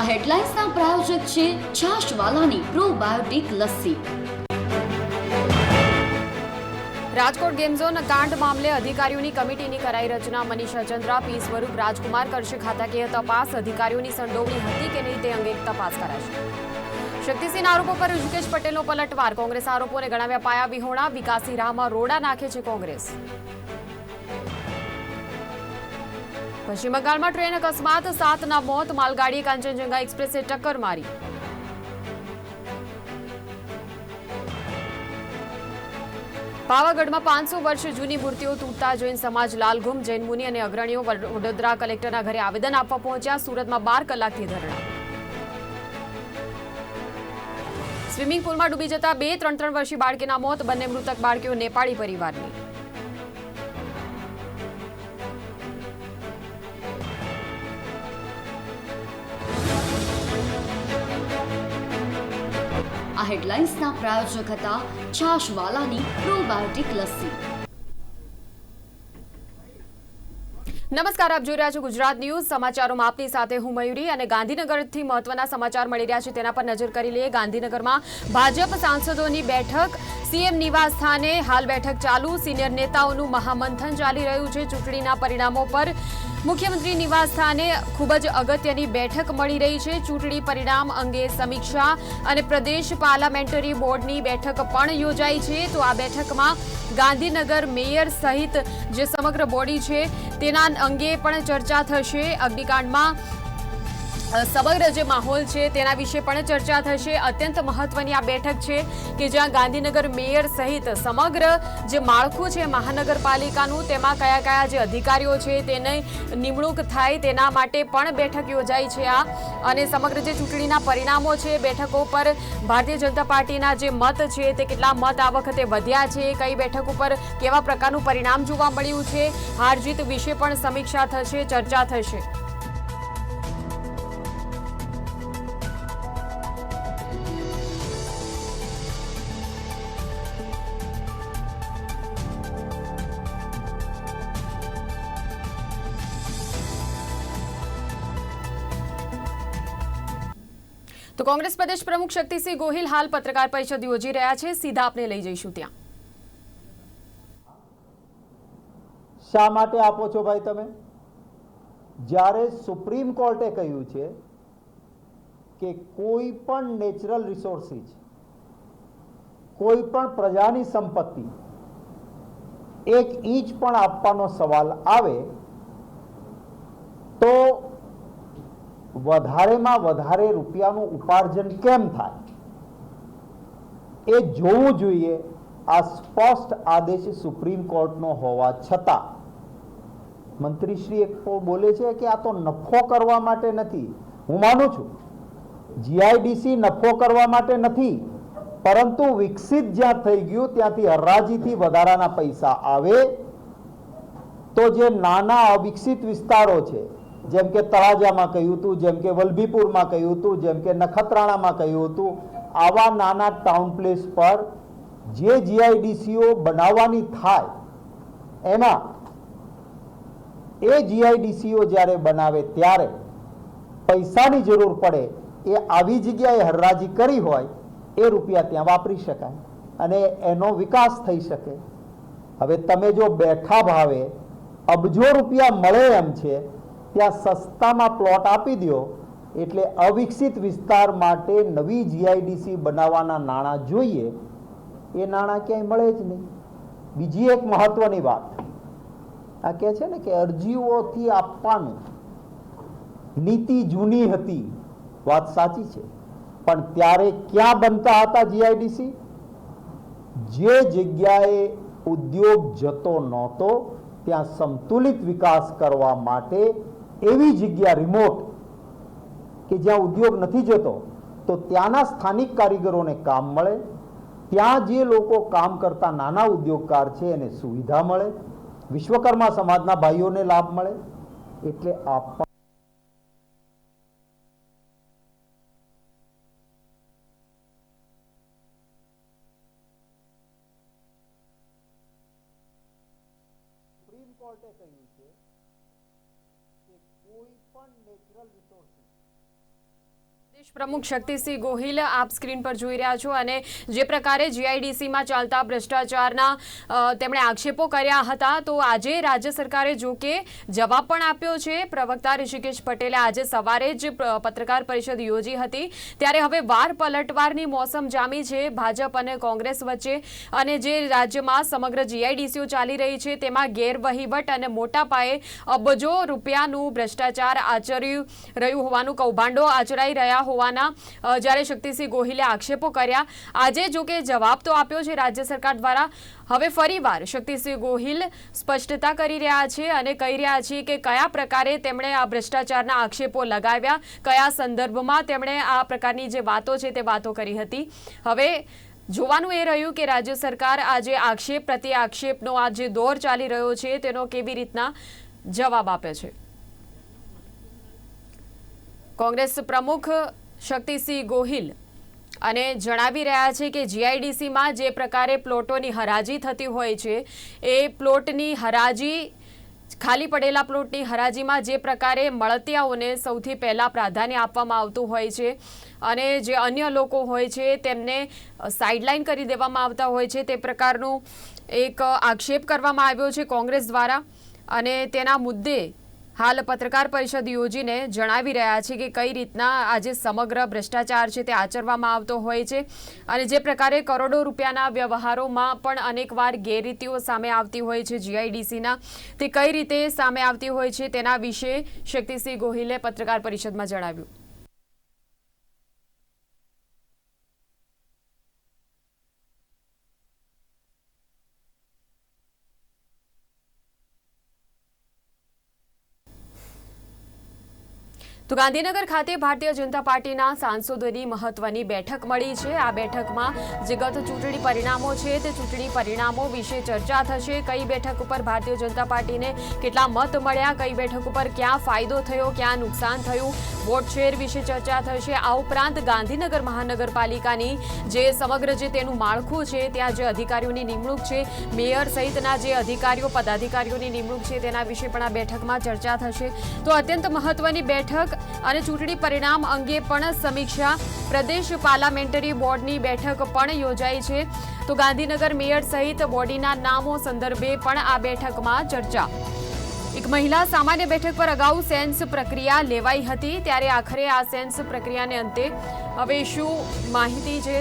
આ હેડલાઇન્સના પ્રાયોજક છે છાશવાલાની probiotic lassi. Rajkot game zone કાંડ મામલે અધિકારીઓની કમિટીની કરાઈ રચના. મનીષ અજંદ્રા, પી. સ્વરૂપ, રાજકુમાર, કરશે ખાતાકીય તપાસ. અધિકારીઓની સંડોવણી હતી કે નહીં તે અંગે તપાસ કરાશે. શક્તિસિંહ આરોપો પર ઋષિકેશ પટેલનો પલટવાર. કોંગ્રેસ આરોપોને ગણાવ્યા પાયા વિહોણા. વિકાસી રાહમાં રોડા નાખે છે કોંગ્રેસ. પશ્ચિમ બંગાળમાં ટ્રેન અકસ્માત, સાતના મોત, માલગાડી કાંચનજંગા એક્સપ્રેસે ટક્કર મારી. પાવાગઢમાં પાંચસો વર્ષ જૂની મૂર્તિઓ તૂટતા જોઈને સમાજ લાલઘુમ, જૈન મુનિ અને અગ્રણીઓ વડ- વડોદરા કલેક્ટરના ઘરે આવેદન આપવા પહોંચ્યા. સુરતમાં બાર કલાકથી ધરણા. સ્વિમિંગ પુલમાં ડૂબી જતા બે, ત્રણ ત્રણ વર્ષીય બાળકીના મોત. બંને મૃતક બાળકીઓ નેપાળી પરિવારની. હેડલાઇન્સના પ્રાયોજક હતા છાશવાલાની પ્રોબાયોટિક લસ્સી. નમસ્કાર, આપ જોઈ રહ્યા છો ગુજરાત ન્યૂઝ. સમાચારોમાં આપની સાથે હું મયુરી અને ગાંધીનગરથી મહત્વના સમાચાર મળી રહ્યા છે તેના પર નજર કરી લઈએ. ગાંધીનગરમાં ભાજપ સાંસદોની બેઠક, સીએમ નિવાસ સ્થાને હાલ બેઠક ચાલુ. સિનિયર નેતાઓનું મહામંથન ચાલી રહ્યું છે. ચૂંટણીના પરિણામો પર મુખ્યમંત્રી નિવાસ સ્થાને ખૂબ જ અગત્યની બેઠક મળી રહી છે. ચૂંટણી પરિણામ અંગે સમીક્ષા અને પ્રદેશ પાર્લામેન્ટરી બોર્ડની બેઠક પણ યોજાઈ છે. તો આ બેઠકમાં ગાંધીનગર મેયર સહિત જે સમગ્ર બોડી છે તેના અંગે પણ ચર્ચા થશે. અગ્નિકાંડમાં સમગ્ર જે માહોલ છે તેના વિશે પણ ચર્ચા થશે. અત્યંત મહત્વની આ બેઠક છે કે જ્યાં ગાંધીનગર મેયર સહિત સમગ્ર જે માળખું છે મહાનગરપાલિકાનું, તેમાં કયા કયા જે અધિકારીઓ છે, તેને નિમણૂક થાય તેના માટે પણ બેઠક યોજાઈ છે આ. અને સમગ્ર જે ચૂંટણીના પરિણામો છે બેઠકો પર ભારતીય જનતા પાર્ટીના જે મત છે તે કેટલા મત આ વખતે વધ્યા છે, કઈ બેઠક ઉપર કેવા પ્રકારનું પરિણામ જોવા મળ્યું છે હાર જીત વિશે પણ સમીક્ષા થશે, ચર્ચા થશે. તો કોંગ્રેસ પ્રદેશ પ્રમુખ શક્તિસિંહ ગોહિલ હાલ પત્રકાર પરિષદ યોજી રહ્યા છે. સીધા આપને લઈ જઈશું ત્યાં. શા માટે આપો છો ભાઈ તમે? જ્યારે સુપ્રીમ કોર્ટે કહ્યું છે કે કોઈ પણ નેચરલ રિસોર્સિસ, કોઈ પણ પ્રજાની સંપત્તિ એક ઇંચ પણ આપવાનો સવાલ આવે તો વધારેમાં વધારે રૂપિયાનું ઉપાર્જન કેમ થાય? એ જોવું જોઈએ આ સ્પષ્ટ આદેશ સુપ્રીમ કોર્ટનો હોવા છતાં. મંત્રીશ્રી એક બોલે છે કે આ તો નફો કરવા માટે નથી. હું માનું છું. જીઆઈડીસી નફો કરવા માટે નથી. પરંતુ વિકસિત જ્યાં થઈ ગયું ત્યાંથી હરાજીથી વધારાના પૈસા આવે. તો જે નાના અવિકસિત વિસ્તારો છે જેમ કે તળાજામાં કહ્યું હતું, જેમ કે વલભીપુરમાં કહ્યું હતું, જેમ કે નખત્રાણામાં કહ્યું હતું, આવા નાના ટાઉન પ્લેસ પર જે જીઆઈડીસીઓ બનાવવાની થાય એમાં એ જીઆઈડીસીઓ જ્યારે બનાવે ત્યારે પૈસાની જરૂર પડે, એ આવી જગ્યાએ હરરાજી કરી હોય, એ રૂપિયા ત્યાં વાપરી શકાય અને એનો વિકાસ થઈ શકે. હવે તમે જો બેઠા ભાવે અબજો રૂપિયા મળે એમ છે ત્યાં સસ્તામાં પ્લોટ આપી દો એટલે અવિકસિત વિસ્તાર માટે નવી જીઆઈડીસી બનાવવાના નાણાં જોઈએ. એ નાણાં ક્યાંય મળે જ નહીં. બીજી એક મહત્વની વાત. આ કહે છે ને કે અરજીઓથી આપવાનું. નીતિ જૂની હતી. વાત સાચી છે. પણ ત્યારે ક્યાં બનતા હતા જીઆઈડીસી જે જગ્યાએ ઉદ્યોગ જતો નહોતો, ત્યાં સંતુલિત વિકાસ કરવા માટે એવી જગ્યા રિમોટ કે જ્યાં ઉદ્યોગ નથી જતો, તો ત્યાંના સ્થાનિક કારીગરોને કામ મળે. ત્યાં જે લોકો કામ કરતા નાના ઉદ્યોગકાર છે, એને સુવિધા મળે. વિશ્વકર્મા સમાજના ભાઈઓને લાભ મળે. એટલે આપવા કોર્ટે કહ્યું છે કોઈ પણ નેચરલ રિસોર્સિસ પ્રમુખ શક્તિસિંહ ગોહિલ આપ સ્ક્રીન પર જોઈ રહ્યા છો અને જે પ્રકારે જીઆઈડીસીમાં ચાલતા ભ્રષ્ટાચારના તેમણે આક્ષેપો કર્યા હતા, તો આજે રાજ્ય સરકારે જો કે જવાબ પણ આપ્યો છે. પ્રવક્તા ઋષિકેશ પટેલે આજે સવારે જ પત્રકાર પરિષદ યોજી હતી. ત્યારે હવે વાર પલટવારની મોસમ જામી છે. ભાજપ અને કોંગ્રેસ વચ્ચે અને જે રાજ્યમાં સમગ્ર જીઆઈડીસીઓ ચાલી રહી છે, તેમાં ગેરવહીવટ અને મોટા પાયે અબજો રૂપિયાનું ભ્રષ્ટાચાર આચર્યું રહ્યું હોવાનું કૌભાંડો આચરાઈ રહ્યા હોવાના જ્યારે શક્તિસિંહ ગોહિલે આક્ષેપો કર્યા. આજે જો કે જવાબ તો આપ્યો છે રાજ્ય સરકાર દ્વારા. હવે ફરીવાર શક્તિસિંહ ગોહિલ સ્પષ્ટતા કરી રહ્યા છે અને કહી રહ્યા છે કે કયા પ્રકારે તેમણે આ ભ્રષ્ટાચારના આક્ષેપો લગાવ્યા, કયા સંદર્ભમાં તેમણે આ પ્રકારની જે વાતો છે તે વાતો કરી હતી. હવે જોવાનું એ રહ્યું કે રાજ્ય સરકાર આ જે આક્ષેપ પ્રતિ આક્ષેપનો આ જે દોર ચાલી રહ્યો છે તેનો કેવી રીતના જવાબ આપે છે. કોંગ્રેસ પ્રમુખ શક્તિસિંહ ગોહિલ અને જણાવી રહ્યા છે કે જીઆઈડીસીમાં જે પ્રકારે પ્લોટોની હરાજી થતી હોય છે, એ પ્લોટની હરાજી, ખાલી પડેલા પ્લોટની હરાજીમાં જે પ્રકારે મળતિયાઓને સૌથી પહેલાં પ્રાધાન્ય આપવામાં આવતું હોય છે અને જે અન્ય લોકો હોય છે, તેમને સાઇડલાઇન કરી દેવામાં આવતા હોય છે. તે પ્રકારનું એક આક્ષેપ કરવામાં આવ્યો છે કોંગ્રેસ દ્વારા અને તેના મુદ્દે હાલ પત્રકાર પરિષદ યોજીને જણાવી રહ્યા છે કે કઈ રીતના આજે સમગ્ર ભ્રષ્ટાચાર છે તે આચરવામાં આવતો હોય છે અને જે પ્રકારે કરોડો રૂપિયાના વ્યવહારોમાં પણ અનેકવાર ગેરરીતિઓ સામે આવતી હોય છે જીઆઈડીસીના. તે કઈ રીતે સામે આવતી હોય છે તેના વિશે શક્તિસિંહ ગોહિલે પત્રકાર પરિષદમાં જણાવ્યું. તો ગાંધીનગર ખાતે ભારતીય જનતા પાર્ટીના સાંસદોની મહત્વની બેઠક મળી છે. આ બેઠકમાં જે ગત ચૂંટણી પરિણામો છે તે ચૂંટણી પરિણામો વિશે ચર્ચા થશે. કઈ બેઠક ઉપર ભારતીય જનતા પાર્ટીને કેટલા મત મળ્યા, કઈ બેઠક ઉપર ક્યાં ફાયદો થયો, ક્યાં નુકસાન થયું, વોટ શેર વિશે ચર્ચા થશે. આ ઉપરાંત ગાંધીનગર મહાનગરપાલિકાની જે સમગ્ર જે તેનું માળખું છે, ત્યાં જે અધિકારીઓની નિમણૂક છે, મેયર સહિતના જે અધિકારીઓ, પદાધિકારીઓની નિમણૂક છે તેના વિશે પણ આ બેઠકમાં ચર્ચા થશે. તો અત્યંત મહત્વની બેઠક અને ચૂંટણી પરિણામ અંગે પણ સમીક્ષા. પ્રદેશ પાર્લામેન્ટરી બોર્ડની બેઠક પણ યોજાઈ છે. તો ગાંધીનગર મેયર સહિત બોડીના નામો સંદર્ભે પણ આ બેઠકમાં ચર્ચા. એક મહિલા સામાન્ય બેઠક પર અગાઉ સેન્સ પ્રક્રિયા લેવાઈ હતી, ત્યારે આખરે આ સેન્સ પ્રક્રિયાને અંતે. હવે શું માહિતી છે?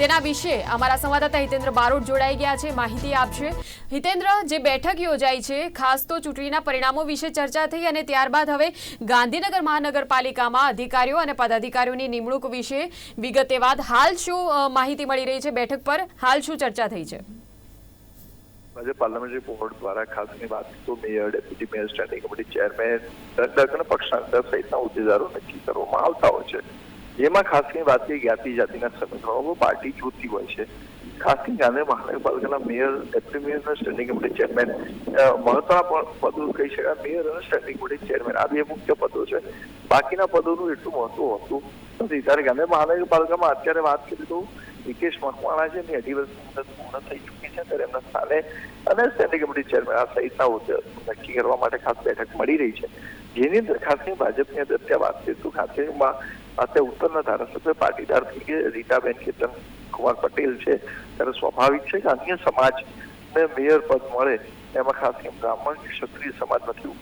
તેના વિશે અમારા સંવાદદાતા હિતેન્દ્ર બારોટ જોડાઈ ગયા છે, માહિતી આપશે હિતેન્દ્ર, જે બેઠક યોજાઈ છે, ખાસ તો ચૂંટણીના પરિણામો વિશે ચર્ચા થઈ અને ત્યારબાદ હવે ગાંધીનગર મહાનગરપાલિકામાં અધિકારીઓ અને પદાધિકારીઓની નિમણૂક વિશે વિગતે વાત. હાલ શું માહિતી મળી રહી છે બેઠક પર? હાલ શું ચર્ચા થઈ છે? આજે પાર્લામેન્ટરી બોર્ડ દ્વારા ખાસની વાત તો mayor, deputy mayor, standing committee chairman દંડક પક્ષના સહિતના હોદ્દેદારો નક્કી કરવામાં આવતા હોય છે. જેમાં ખાસની વાત છે જ્ઞાતિ જાતિના સમીકરણો પાર્ટી જોતી હોય છે. ખાસ કરીને ગાંધી મહાનગરપાલિકાના મેયર, ડેપ્યુટી અને સ્ટેન્ડિંગ કમિટી ચેરમેન મહત્વના પદો કહી શકાય, મેયર અને સ્ટેન્ડિંગ કમિટી ચેરમેન. આ બે મુખ્ય પદો છે. બાકીના પદોનું એટલું મહત્વ હતું નથી. ત્યારે ગાંધી મહાનગરપાલિકામાં અત્યારે વાત કરી તો વિકેશ મકવાણા છે એમની અઢી વર્ષની મુદત પૂર્ણ થઈ ચૂકી છે. ત્યારે એમના સ્થાને અને સ્ટેન્ડિંગ કમિટી ચેરમેન આ સહિતના હોદ્દા નક્કી કરવા માટે ખાસ બેઠક મળી રહી છે. જેની અંદર ખાસ કરીને ભાજપની અંદર અત્યારે વાત કરીએ તો ખાસમાં અત્યારે ઉત્તરના ધારાસભ્ય પાટીદાર તરીકે રીટાબેન કેતન કુમાર પટેલ છે, ત્યારે સ્વાભાવિક છે કે અન્ય સમાજને મેયર પદ મળે, એમાં ખાસ બ્રાહ્મણ ક્ષત્રિય સમાજમાંથી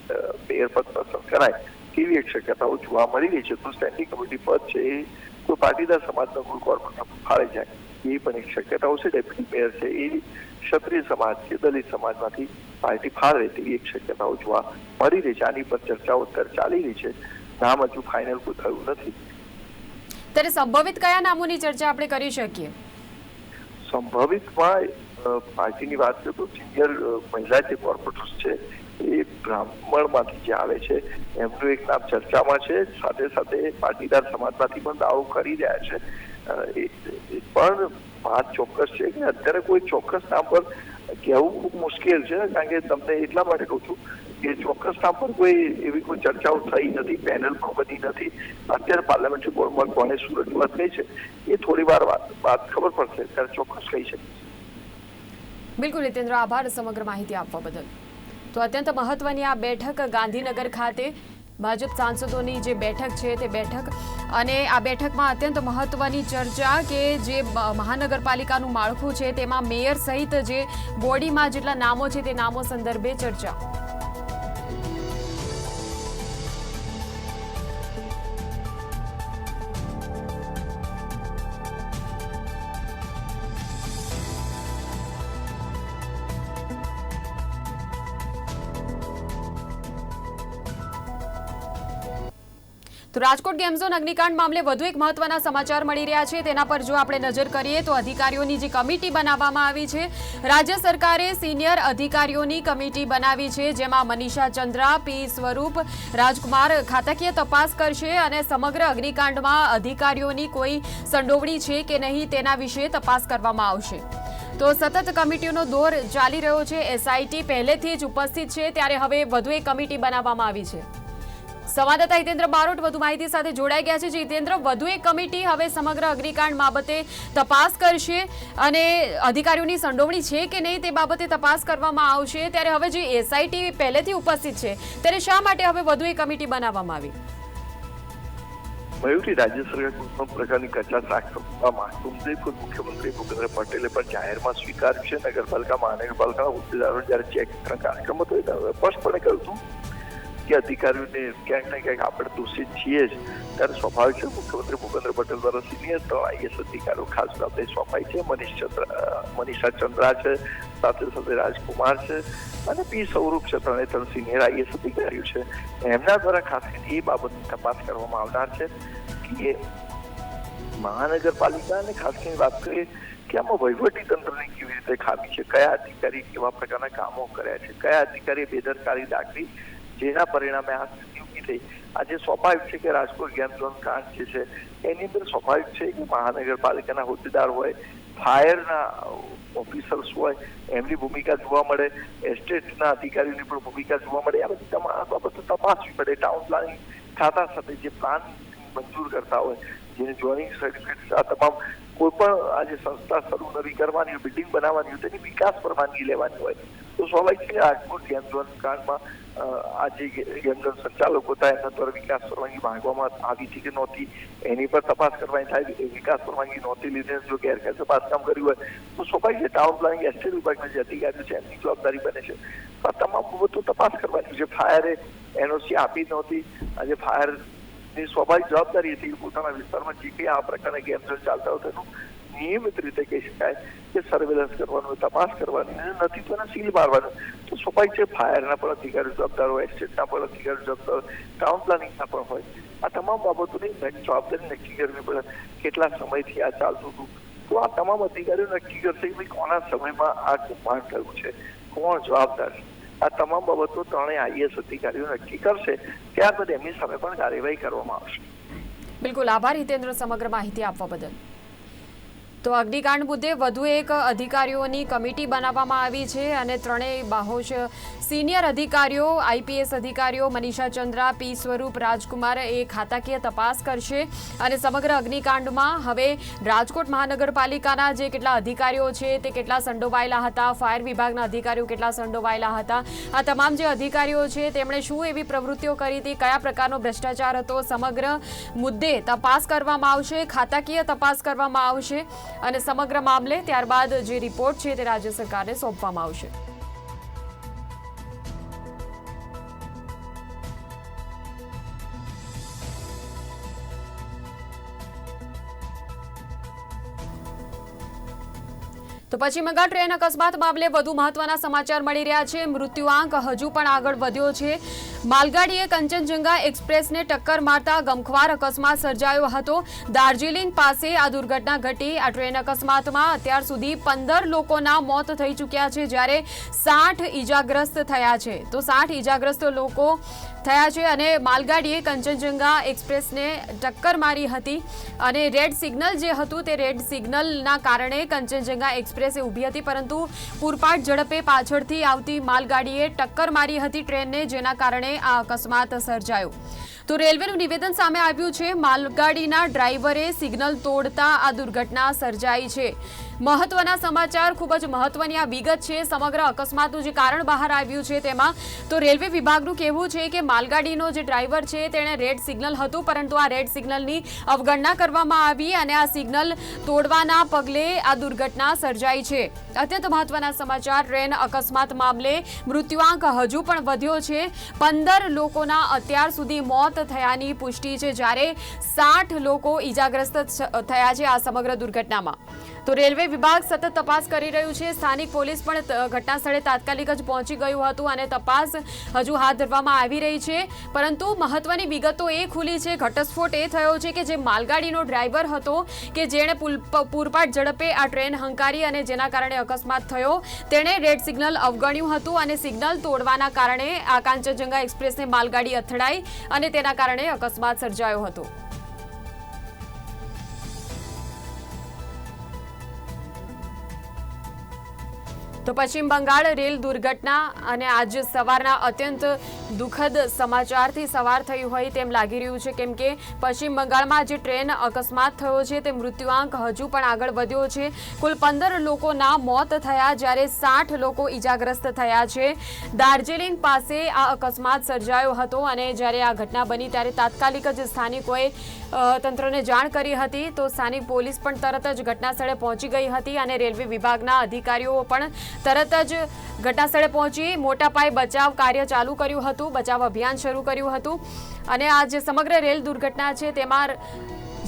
મેયર પદ પસંદ કરાય તેવી એક શક્યતાઓ જોવા મળી રહી છે? તો સ્ટેન્ડિંગ કમિટી પદ છે એ કોઈ પાટીદાર સમાજનો કોઈ કોર્પોરેટર ફાળે જાય, એ પણ એક શક્યતાઓ છે. ડેપ્યુટી મેયર છે એ ક્ષત્રિય સમાજ કે દલિત સમાજમાંથી પાર્ટી ફાળવે તેવી એક શક્યતાઓ જોવા મળી રહી છે. આની પર ચર્ચાઓ અત્યારે ચાલી રહી છે. નામ હજુ ફાઇનલ કોઈ થયું નથી. ત્યારે સંભવિત કયા નામોની ચર્ચા આપણે કરી શકીએ? સંભવિતમાં અ, પાર્ટીની વાત કરીએ તો સિનિયર મહિલા જે કોર્પોરેટર્સ છે એ બ્રાહ્મણમાંથી જે આવે છે એમનું એક નામ ચર્ચામાં છે. સાથે સાથે પાટીદાર સમાજમાંથી પણ દાવો કરી રહ્યા છે. પણ વાત ચોક્કસ છે કે અત્યારે કોઈ ચોક્કસ નામ પર કહેવું ખૂબ મુશ્કેલ છે, કારણ કે તમને એટલા માટે કહું છું કે ચોક્કસ નામ પર કોઈ એવી કોઈ ચર્ચાઓ થઈ નથી પેનલ પણ બની નથી. અત્યારે પાર્લામેન્ટરી બોર્ડમાં કોને રજૂઆત થઈ છે, એ થોડી વાર વાત વાત ખબર પડશે, ત્યારે ચોક્કસ કહી શકે બિલકુલ હિતેન્દ્ર આભાર સમગ્ર માહિતી આપવા બદલ. તો અત્યંત મહત્વની આ બેઠક ગાંધીનગર ખાતે ભાજપ સાંસદોની જે બેઠક છે તે બેઠક અને આ બેઠકમાં અત્યંત મહત્વની ચર્ચા કે જે મહાનગરપાલિકાનું માળખું છે તેમાં મેયર સહિત જે બોડીમાં જેટલા નામો છે તે નામો સંદર્ભે ચર્ચા. રાજકોટ ગેમ ઝોન અગ્નિકાંડ મામલે વધુ એક મહત્વના સમાચાર મળી રહ્યા છે. તેના પર જો આપણે નજર કરીએ તો અધિકારીઓની જે કમિટી બનાવવામાં આવી છે, રાજ્ય સરકારે સિનિયર અધિકારીઓની કમિટી બનાવી છે, જેમાં મનીષા ચંદ્રા, પી સ્વરૂપ, રાજકુમાર ખાતાકીય તપાસ કરશે અને સમગ્ર અગ્નિકાંડમાં અધિકારીઓની કોઈ સંડોવણી છે કે નહીં તેના વિશે તપાસ કરવામાં આવશે. તો સતત કમિટીનો દોર ચાલી રહ્યો છે. એસઆઈટી પહેલેથી જ ઉપસ્થિત છે. ત્યારે હવે વધુ એક કમિટી બનાવવામાં આવી છે. સંવાદદાતા હિતેન્દ્ર બારોટ વધુ માહિતી સાથે જોડાઈ ગયા છે. હિતેન્દ્ર, વધુ એક કમિટી હવે સમગ્ર અગ્નિકાંડ બાબતે તપાસ કરશે અને અધિકારીઓની સંડોવણી છે કે નહીં તે બાબતે તપાસ કરવામાં આવશે. ત્યારે હવે જે એસઆઈટી પહેલેથી ઉપસ્થિત છે, ત્યારે શા માટે હવે વધુ એક કમિટી બનાવવામાં આવી? મયુરી રાજ્ય સરકાર કોઈપણ પ્રકારની કચરા રાખવા માંગતું નથી. ખુદ મુખ્યમંત્રી ભૂપેન્દ્ર પટેલે પણ જાહેરમાં સ્વીકાર્યું છે. નગરપાલિકા, મહાનગરપાલિકાના હોદ્દેદારો જ્યારે ચેક કાર્યક્રમ હતો સ્પષ્ટપણે કહ્યું હતું કે અધિકારીઓને ક્યાંક ને ક્યાંક આપણે દોષિત છીએ જ. ત્યારે સ્વાભાવિક છે, મુખ્યમંત્રી ભૂપેન્દ્ર પટેલ દ્વારા સિનિયર ત્રણ આઈએસ અધિકારીઓ ખાસ બાબતે સોંપાઈ છે. મનીષ ચંદ્ર, મનીષા ચંદ્રા છે, સાથે સાથે રાજકુમાર છે અને પી સ્વરૂપ છે, ત્રણે ત્રણ સિનિયર આઈએસ અધિકારીઓ છે. એમના દ્વારા ખાસ કરીને એ બાબતની તપાસ કરવામાં આવનાર છે કે મહાનગરપાલિકા અને ખાસ કરીને વાત કરીએ કે આમાં વહીવટી તંત્રની કેવી રીતે ખામી છે, કયા અધિકારી કેવા પ્રકારના કામો કર્યા છે, કયા અધિકારીએ બેદરકારી દાખવી જેના પરિણામે આ સ્થિતિ ઊભી થઈ. આજે સ્વાભાવિક છે કે રાજકોટ ગેમ ઝોન કાંડ જે છે, એની અંદર સ્વાભાવિક છે કે મહાનગરપાલિકાના હોદ્દેદાર હોય, ફાયરના ઓફિસર્સ હોય, એમની ભૂમિકા જોવા મળે, એસ્ટેટના અધિકારીઓની પણ ભૂમિકા જોવા મળે. આ બધી તમામ બાબતો તપાસવી પડે. ટાઉન પ્લાનિંગ ખાતા સાથે જે પ્લાન મંજૂર કરતા હોય, જેને જોઈનિંગ સર્ટિફિકેટ આ તમામ કોઈ પણ આજે સંસ્થા શરૂ નવી કરવાની હોય, બિલ્ડિંગ બનાવવાની હોય, તેની વિકાસ પરવાનગી લેવાની હોય. તો સ્વાભાવિક છે કે રાજકોટ ગેમ ઝોન કાંડમાં આ જે ગેમ ઝોન સંચાલકો હતા, એમના દ્વારા વિકાસ પરવાનગી માંગવામાં આવી છે કે નહોતી, એની પર તપાસ કરવાની થાય વિકાસ પરવાનગી નહોતી લીધે જો ગેરકાયદેસર બાંધકામ કર્યું હોય, તો સ્વાભાવિક છે ટાઉન પ્લાનિંગ એસ્ટેટ વિભાગના જે અધિકારીઓ છે, એમની જવાબદારી બને છે. આ તમામ બાબતો તપાસ કરવાની છે. ફાયરે એનઓસી આપી નહોતી. આજે ફાયરની સ્વાભાવિક જવાબદારી હતી પોતાના વિસ્તારમાં જે કંઈ આ પ્રકારના ગેમ ચાલતા હોય નિયમિત રીતે કહી શકાય કે સર્વેલન્સ કરવાનું, તપાસ કરવાની નથી તો સીલ મારવાનું. તો સ્વાભાવિક છે, ફાયરના પણ અધિકારીઓ જવાબદાર હોય, એસ્ટેટના પણ અધિકારી, જવાબદાર ટાઉન પ્લાનિંગના પણ હોય. આ તમામ બાબતોની જવાબદારી નક્કી કરવી પડે કેટલા સમયથી આ ચાલતું હતું. તો આ તમામ અધિકારીઓ નક્કી કરશે કે કોના સમયમાં આ કૌભાંડ થયું છે. કોણ જવાબદાર છે? આ તમામ બાબતો ત્રણેય આઈએસ અધિકારીઓ નક્કી કરશે. ત્યારબાદ એમની સામે પણ કાર્યવાહી કરવામાં આવશે. બિલકુલ. આભાર હિતેન્દ્ર સમગ્ર માહિતી આપવા બદલ. તો અગ્નિકાંડ મુદ્દે વધુ એક અધિકારીઓની કમિટી બનાવવામાં આવી છે અને ત્રણેય બાહોશ સિનિયર અધિકારીઓ, આઈપીએસ અધિકારીઓ, મનીષા ચંદ્રા, પી સ્વરૂપ રાજકુમાર એ ખાતાકીય તપાસ કરશે અને સમગ્ર અગ્નિકાંડમાં હવે રાજકોટ મહાનગરપાલિકાના જે કેટલા અધિકારીઓ છે તે કેટલા સંડોવાયેલા હતા, ફાયર વિભાગના અધિકારીઓ કેટલા સંડોવાયેલા હતા, આ તમામ જે અધિકારીઓ છે તેમણે શું એવી પ્રવૃત્તિઓ કરી હતી, કયા પ્રકારનો ભ્રષ્ટાચાર હતો, સમગ્ર મુદ્દે તપાસ કરવામાં આવશે, ખાતાકીય તપાસ કરવામાં આવશે. અને સમગ્ર મામલે ત્યારબાદ જે રિપોર્ટ છે તે રાજ્ય સરકારને સોંપવામાં આવશે. તો પછી બંગાળ ટ્રેન અકસ્માત મામલે વધુ મહત્વના સમાચાર મળી રહ્યા છે. મૃત્યુઆંક હજુ પણ આગળ વધ્યો છે. માલગાડીએ કંચનજંગા એક્સપ્રેસને ટક્કર મારતા ગમખ્વાર અકસ્માત સર્જાયો હતો. દાર્જિલિંગ પાસે આ દુર્ઘટના ઘટી. આ ટ્રેન અકસ્માતમાં અત્યાર સુધી પંદર લોકોના મોત થઈ ચૂક્યા છે. જ્યારે સાઠ ઈજાગ્રસ્ત થયા છે. તો સાઠ ઈજાગ્રસ્ત લોકો થયા છે અને માલગાડીએ કંચનજંગા એક્સપ્રેસને ટક્કર મારી હતી અને રેડ સિગ્નલ જે હતું તે રેડ સિગ્નલના કારણે કંચનજંગા એક્સપ્રેસે ઊભી હતી, પરંતુ પૂરપાટ ઝડપે પાછળથી આવતી માલગાડીએ ટક્કર મારી હતી ટ્રેનને, જેના કારણે આ અકસ્માત સર્જાયો. તો રેલવેનું નિવેદન સામે આવ્યું છે, માલગાડીના ડ્રાઈવરે સિગ્નલ તોડતા આ દુર્ઘટના સર્જાઈ છે. મહત્વના સમાચાર ખૂબ જ મહત્વની આ વિગત છે. સમગ્ર અકસ્માતનું જે કારણ બહાર આવ્યું છે તેમાં તો રેલવે વિભાગનું કહેવું છે કે માલગાડીનો જે ડ્રાઈવર છે તેણે રેડ સિગ્નલ હતું, પરંતુ આ રેડ સિગ્નલની અવગણના કરવામાં આવી અને આ સિગ્નલ તોડવાના પગલે આ દુર્ઘટના સર્જાઈ છે. અત્યંત મહત્વના સમાચાર, ટ્રેન અકસ્માત મામલે મૃત્યુઆંક હજુ પણ વધ્યો છે. પંદર લોકોના અત્યાર સુધી મોત થયાની પુષ્ટિ છે જ્યારે સાઠ લોકો ઈજાગ્રસ્ત થયા છે આ સમગ્ર દુર્ઘટનામાં. તો રેલવે વિભાગ સતત તપાસ કરી રહ્યું છે. સ્થાનિક પોલીસ પણ ઘટનાસ્થળે ઘટના સ્થળે તાત્કાલિક જ પહોંચી ગયું હતું અને તપાસ હજુ હાથ ધરવામાં આવી રહી છે. પરંતુ મહત્વની વિગતો એ ખુલી છે. ઘટસ્ફોટ એ થયો છે કે જે માલગાડીનો ડ્રાઈવર હતો કે જેણે પૂરપાટ ઝડપે આ ટ્રેન હંકારી અને જેના કારણે અકસ્માત થયો, તેણે રેડ સિગ્નલ અવગણ્યું હતું અને સિગ્નલ તોડવાના કારણે આ કાંચનજંગા એક્સપ્રેસને માલગાડી અથડાઈ અને તેના કારણે અકસ્માત સર્જાયો હતો. તો પશ્ચિમ બંગાળ રેલ દુર્ઘટના અને આજ સવારના અત્યંત દુઃખદ સમાચારથી સવાર થયું હોય તેમ લાગી રહ્યું છે. કેમ કે પશ્ચિમ બંગાળમાં જે ટ્રેન અકસ્માત થયો છે. તે મૃત્યુઆંક હજુ પણ આગળ વધ્યો છે. કુલ પંદર લોકોના મોત થયા, જ્યારે સાઠ લોકો ઈજાગ્રસ્ત થયા છે. દાર્જિલિંગ પાસે આ અકસ્માત સર્જાયો હતો અને જ્યારે આ ઘટના બની, ત્યારે તાત્કાલિક જ સ્થાનિકોએ તંત્રને જાણ કરી હતી. તો સ્થાનિક પોલીસ પણ તરત જ ઘટના સ્થળે પહોંચી ગઈ હતી અને રેલવે વિભાગના અધિકારીઓ પણ તરત જ ઘટનાસ્થળે પહોંચી મોટા પાયે બચાવ કાર્ય ચાલુ કર્યું હતું. બચાવ અભિયાન શરૂ કર્યું હતું. અને આ જે સમગ્ર રેલ દુર્ઘટના છે તેમાં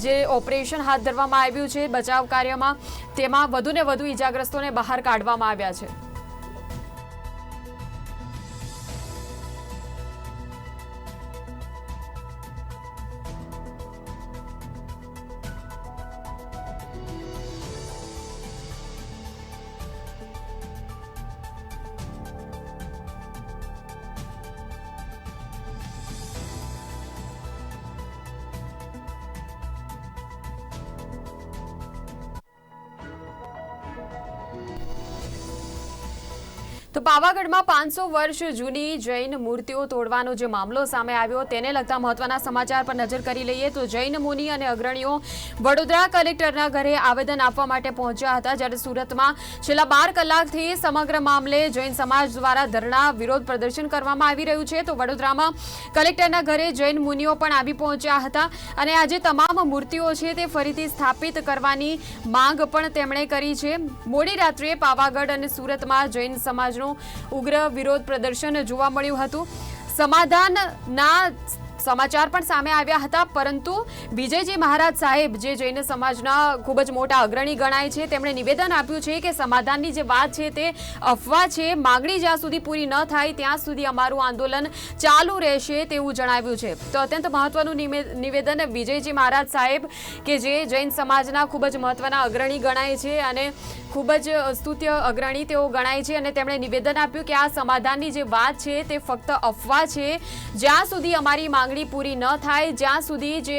જે ઓપરેશન હાથ ધરવામાં આવ્યું છે, બચાવ કાર્યમાં તેમાં વધુને વધુ ઈજાગ્રસ્તોને બહાર કાઢવામાં આવ્યા છે. તો પાવાગઢમાં પાંચસો વર્ષ જૂની જૈન મૂર્તિઓ તોડવાનો જે મામલો સામે આવ્યો તેને લગતા મહત્વના સમાચાર પર નજર કરી લઈએ તો જૈન મુનિ અને અગ્રણીઓ વડોદરા કલેક્ટરના ઘરે આવેદન આપવા માટે પહોંચ્યા હતા જ્યારે સુરતમાં છેલ્લા બાર કલાકથી સમગ્ર મામલે જૈન સમાજ દ્વારા ધરણા વિરોધ પ્રદર્શન કરવામાં આવી રહ્યું છે. તો વડોદરામાં કલેક્ટરના ઘરે જૈન મુનિઓ પણ આવી પહોંચ્યા હતા અને આજે તમામ મૂર્તિઓ છે તે ફરીથી સ્થાપિત કરવાની માંગ પણ તેમણે કરી છે. મોડી રાત્રે પાવાગઢ અને સુરતમાં જૈન સમાજનું ઉગ્ર વિરોધ પ્રદર્શન જોવા મળ્યું હતું. સમાધાનના સમાચાર પણ સામે આવ્યા હતા, પરંતુ વિજયજી મહારાજ સાહેબ, જે જૈન સમાજના ખૂબ જ મોટા અગ્રણી ગણાય છે, તેમણે નિવેદન આપ્યું છે કે સમાધાનની જે વાત છે તે અફવા છે, માગણી જ્યાં સુધી પૂરી ન થાય ત્યાં સુધી અમારું આંદોલન ચાલુ રહેશે તેવું જણાવ્યું છે. તો અત્યંત મહત્વનું નિવેદન વિજયજી મહારાજ સાહેબ કે જે જૈન સમાજના ખૂબ જ મહત્વના અગ્રણી ગણાય છે અને ખૂબ જ સ્તુત્ય અગ્રણી તેઓ ગણાય છે અને તેમણે નિવેદન આપ્યું કે આ સમાધાનની જે વાત છે તે ફક્ત અફવા છે. જ્યાં સુધી અમારી માંગણી પૂરી ન થાય, જ્યાં સુધી જે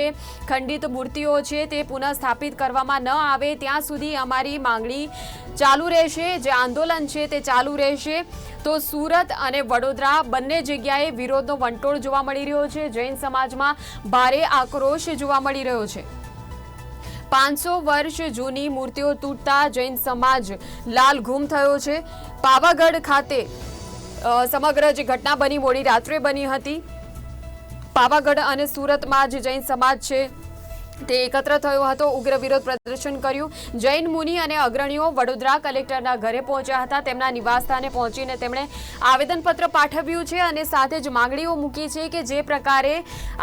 ખંડિત મૂર્તિઓ છે તે પુનઃ સ્થાપિત કરવામાં ન આવે, ત્યાં સુધી અમારી માંગણી ચાલુ રહેશે. જે આંદોલન છે તે ચાલુ રહેશે. તો સુરત અને વડોદરા બંને જગ્યાએ વિરોધનો વંટોળ જોવા મળી રહ્યો છે. જૈન સમાજમાં ભારે આક્રોશ જોવા મળી રહ્યો છે. પાંચસો વર્ષ જૂની મૂર્તિઓ તૂટતા જૈન સમાજ લાલ ગુમ થયો છે. પાવાગઢ ખાતે સમગ્ર જે ઘટના બની, મોડી રાત્રે બની હતી. પાવાગઢ અને સુરતમાં જે જૈન સમાજ છે તે એકત્ર થયો હતો. ઉગ્ર વિરોધ પ્રદર્શન કર્યું. જૈન મુનિ અને અગ્રણીઓ વડોદરા કલેક્ટરના ઘરે પહોંચ્યા હતા. તેમના નિવાસસ્થાને પહોંચીને તેમણે આવેદનપત્ર પાઠવ્યું છે અને સાથે જ માંગણીઓ મૂકી છે કે જે પ્રકારે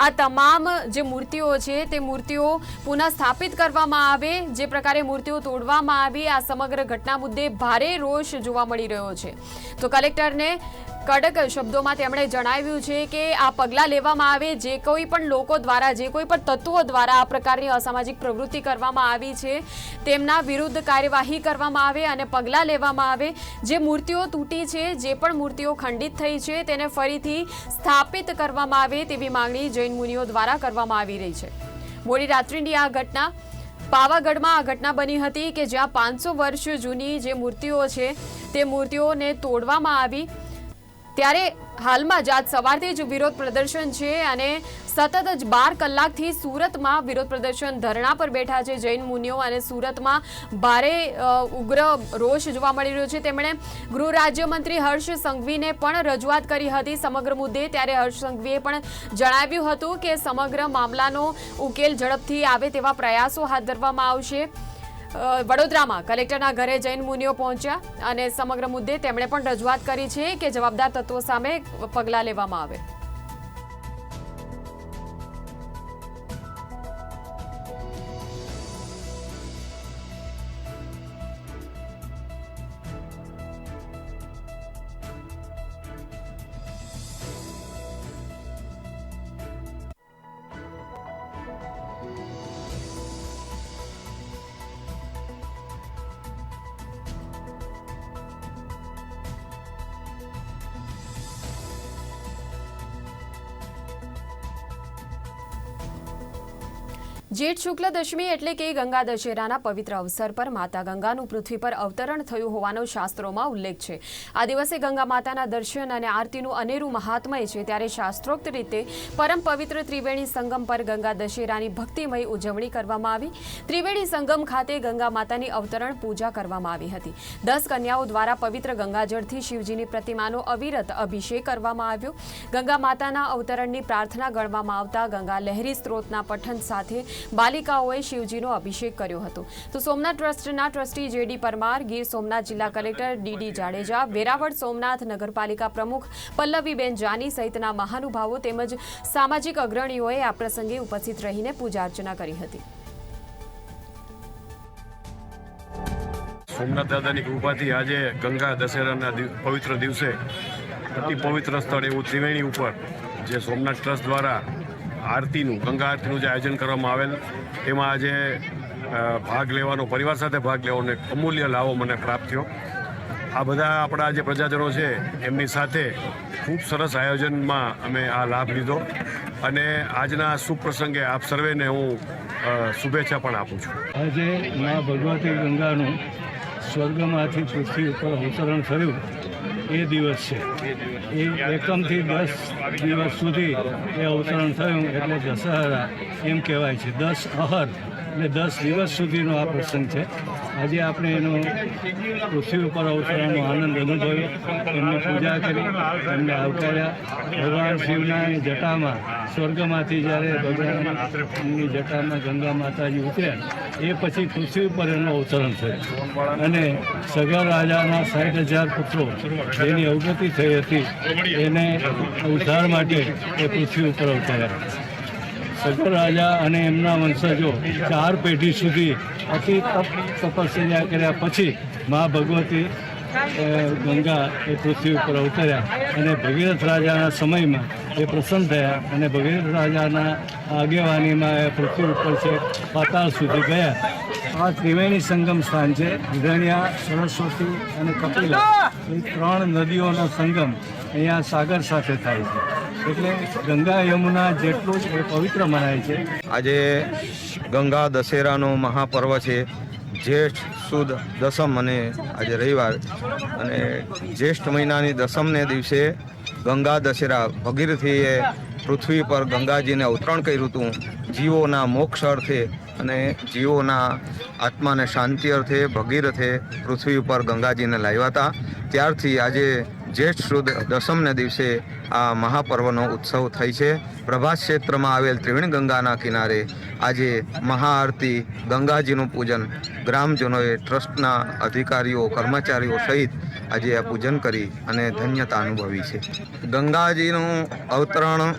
આ તમામ જે મૂર્તિઓ છે તે મૂર્તિઓ પુનઃ સ્થાપિત કરવામાં આવે, જે પ્રકારે મૂર્તિઓ તોડવામાં આવી, આ સમગ્ર ઘટના મુદ્દે ભારે રોષ જોવા મળી રહ્યો છે. તો કલેક્ટરને કડક શબ્દોમાં તેમણે જણાવ્યું છે કે આ પગલાં લેવામાં આવે, જે કોઈ પણ લોકો દ્વારા, જે કોઈ પણ તત્વો દ્વારા આ પ્રકારની અસામાજિક પ્રવૃત્તિ કરવામાં આવી છે, તેમના વિરુદ્ધ કાર્યવાહી કરવામાં આવે અને પગલાં લેવામાં આવે. જે મૂર્તિઓ તૂટી છે, જે પણ મૂર્તિઓ ખંડિત થઈ છે, તેને ફરીથી સ્થાપિત કરવામાં આવે તેવી માંગણી જૈન મુનિઓ દ્વારા કરવામાં આવી રહી છે. મોડી રાત્રિની આ ઘટના પાવાગઢમાં આ ઘટના બની હતી કે જ્યાં પાંચસો વર્ષ જૂની જે મૂર્તિઓ છે, તે મૂર્તિઓને તોડવામાં આવી ત્યારે હાલમાં જ આજ સવારથી જ વિરોધ પ્રદર્શન છે અને સતત જ બાર કલાકથી સુરતમાં વિરોધ પ્રદર્શન ધરણા પર બેઠા છે જૈન મુનિઓ અને સુરતમાં ભારે ઉગ્ર રોષ જોવા મળી રહ્યો છે. તેમણે ગૃહ રાજ્યમંત્રી હર્ષ સંઘવીને પણ રજૂઆત કરી હતી સમગ્ર મુદ્દે. ત્યારે હર્ષ સંઘવીએ પણ જણાવ્યું હતું કે સમગ્ર મામલાનો ઉકેલ ઝડપથી આવે તેવા પ્રયાસો હાથ ધરવામાં આવશે. વડોદરામાં કલેક્ટરના ઘરે જૈન મુનિઓ પહોંચ્યા અને સમગ્ર મુદ્દે તેમણે પણ રજૂઆત કરી છે કે જવાબદાર તત્વો સામે પગલાં લેવામાં આવે. જેઠ શુક્લ દશમી એટલે કે ગંગા દશેરાના પવિત્ર અવસર પર માતા ગંગાનું પૃથ્વી પર અવતરણ થયું હોવાનો શાસ્ત્રોમાં ઉલ્લેખ છે. આ દિવસે ગંગા માતાના દર્શન અને આરતીનું અનેરું મહાત્મય છે. ત્યારે શાસ્ત્રોક્ત રીતે પરમ પવિત્ર ત્રિવેણી સંગમ પર ગંગા દશેરાની ભક્તિમય ઉજવણી કરવામાં આવી. ત્રિવેણી સંગમ ખાતે ગંગા માતાની અવતરણ પૂજા કરવામાં આવી હતી. દસ કન્યાઓ દ્વારા પવિત્ર ગંગાજળથી શિવજીની પ્રતિમાનો અવિરત અભિષેક કરવામાં આવ્યો. ગંગા માતાના અવતરણની પ્રાર્થના ગણવામાં આવતા ગંગા લહેરી સ્ત્રોતના પઠન સાથે બાલિકાઓએ શિવજીનો અભિષેક કર્યો હતો. તો સોમનાથ ટ્રસ્ટના ટ્રસ્ટી જેડી પરમાર, ગીર સોમનાથ જિલ્લા કલેક્ટર ડીડી જાડેજા, વેરાવળ સોમનાથ નગરપાલિકા પ્રમુખ પલ્લવીબેન જાની સહિતના મહાનુભાવો તેમજ સામાજિક અગ્રણીઓએ આ પ્રસંગે ઉપસ્થિત રહીને પૂજા અર્ચના કરી હતી. સોમનાથ દાદાની કૃપાથી આજે ગંગા દશેરાના પવિત્ર દિવસે અતિ પવિત્ર સ્થળ એવું ત્રિવેણી ઉપર, જે સોમનાથ ટ્રસ્ટ દ્વારા આરતીનું, ગંગા આરતીનું જે આયોજન કરવામાં આવેલ તેમાં આજે ભાગ લેવાનો, પરિવાર સાથે ભાગ લેવાનો એક અમૂલ્ય લાવો મને પ્રાપ્ત થયો. આ બધા આપણા જે પ્રજાજનો છે, એમની સાથે ખૂબ સરસ આયોજનમાં અમે આ લાભ લીધો. અને આજના શુભ પ્રસંગે આપ સર્વેને હું શુભેચ્છા પણ આપું છું. આજે મા ભગવતી ગંગાનું સ્વર્ગમાંથી પૃથ્વી ઉપર અવતરણ થયું. એ દિવસ છે. એ એકમથી દસ દિવસ સુધી એ અવતરણ થયું, એટલે દશહરા એમ કહેવાય છે. દસ અહર એટલે દસ દિવસ સુધીનો આ પ્રસંગ છે. આજે આપણે એનો પૃથ્વી ઉપર અવતરણનો આનંદ અનુભવ્યો. એમની પૂજા કરી, એમને આવકાર્યા. ભગવાન શિવના જટામાં, સ્વર્ગમાંથી જ્યારે ભગવાનની જટામાં ગંગા માતાજી ઉતર્યા, એ પછી પૃથ્વી ઉપર એનું અવતરણ થયું. અને સગર રાજાના સાઠ હજાર પુત્રો જેની અવગતિ થઈ હતી, એને ઉદ્ધાર માટે એ પૃથ્વી ઉપર અવતર્યા. સગર રાજા અને એમના વંશજો ચાર પેઢી સુધી અતિ તપ તપસ્યા કર્યા પછી મા ભગવતી ગંગા એ પૃથ્વી ઉપર અવતર્યા અને ભગીરથ રાજાના સમયમાં એ પ્રસન્ન થયા અને ભગીરથ રાજાના આગેવાનીમાં એ પૃથ્વી ઉપર છે, પાતાળ સુધી ગયા. આ ત્રિવેણી સંગમ સ્થાન છે. હિરણ્યા સરસ્વતી અને કપિલા એ ત્રણ નદીઓનો સંગમ અહીંયા સાગર સાથે થાય છે. એટલે ગંગા યમુના જેટલું જ એ પવિત્ર મનાય છે. આજે ગંગા દશેરાનો મહાપર્વ છે. જેઠ સુદ દસમ અને આજે રવિવાર. અને જ્યેષ્ઠ મહિનાની દસમને દિવસે ગંગા દશેરા ભગીરથીએ પૃથ્વી પર ગંગાજીને અવતરણ કર્યું હતું. જીવોના મોક્ષ અર્થે અને જીવોના આત્માને શાંતિ અર્થે, ભગીરથે પૃથ્વી ઉપર ગંગાજીને લાવ્યા હતા. ત્યારથી આજે જ્યેષ્ઠ સુદ દસમને દિવસે આ મહાપર્વનો ઉત્સવ થાય છે. પ્રભાસ ક્ષેત્રમાં આવેલ ત્રિવેણી ગંગાના કિનારે આજે મહાઆરતી, ગંગાજીનું પૂજન, ગ્રામજનોએ ટ્રસ્ટના અધિકારીઓ, કર્મચારીઓ સહિત આજે આ પૂજન કરી અને ધન્યતા અનુભવી છે. ગંગાજીનું અવતરણ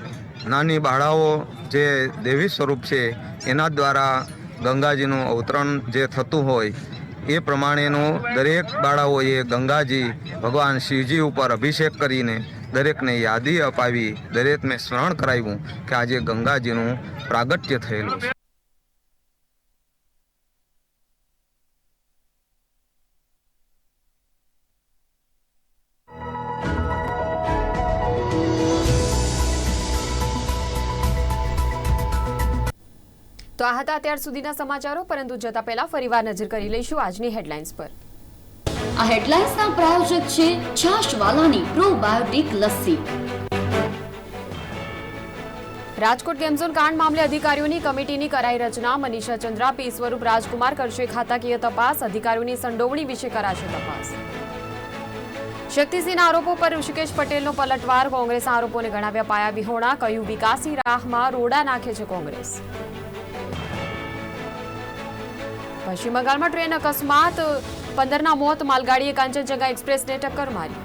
નાની બાળાઓ જે દેવી સ્વરૂપ છે એના દ્વારા ગંગાજીનું અવતરણ જે થતું હોય, એ પ્રમાણેનું દરેક બાળાઓએ ગંગાજી ભગવાન શિવજી ઉપર અભિષેક કરીને દરેકને યાદી અપાવી, દરેકને સ્મરણ કરાવ્યું કે આજે ગંગાજીનું પ્રાગટ્ય થયેલું છે. આ હતા અત્યાર સુધીના સમાચારો પરંતુ જતા પહેલા ફરીવાર નજર કરી લઈશું આજની હેડલાઇન્સ પર. આ હેડલાઇન્સના પ્રાયોજક છે છાશવાલાની probiotic lassi. Rajkot game zone કાંડ મામલે અધિકારીઓની કમિટીની કરાઈ રચના. મનીષા ચંદ્રા પી. સ્વરૂપ રાજકુમાર કરશે ખાતાકીય તપાસ. અધિકારીઓની સંડોવણી વિશે કરાશે તપાસ. શક્તિસિંહના આરોપો પર ઋષિકેશ પટેલનો પલટવાર. કોંગ્રેસ આરોપોને ગણાવ્યા પાયા વિહોણા. કહ્યું વિકાસની રાહમાં રોડા નાખે છે કોંગ્રેસ? પશ્ચિમ બંગાળમાં ટ્રેન અકસ્માત, પંદરના મોત, માલગાડીએ કાંચનજંગા એક્સપ્રેસને ટક્કર મારી.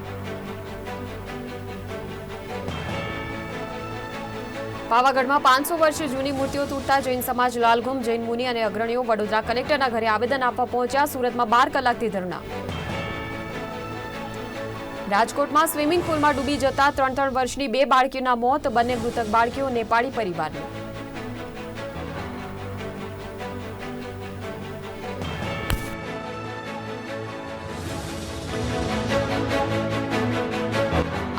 પાવાગઢમાં પાંચસો વર્ષ જૂની મૂર્તિઓ તૂટતા જૈન સમાજ લાલઘુમ, જૈન મુનિ અને અગ્રણીઓ વડોદરા કલેક્ટરના ઘરે આવેદન આપવા પહોંચ્યા. સુરતમાં બાર કલાકથી ધરણા. રાજકોટમાં સ્વિમિંગ પુલમાં ડૂબી જતા ત્રણ ત્રણ વર્ષની બે બાળકીઓના મોત, બંને મૃતક બાળકીઓ નેપાળી પરિવારની.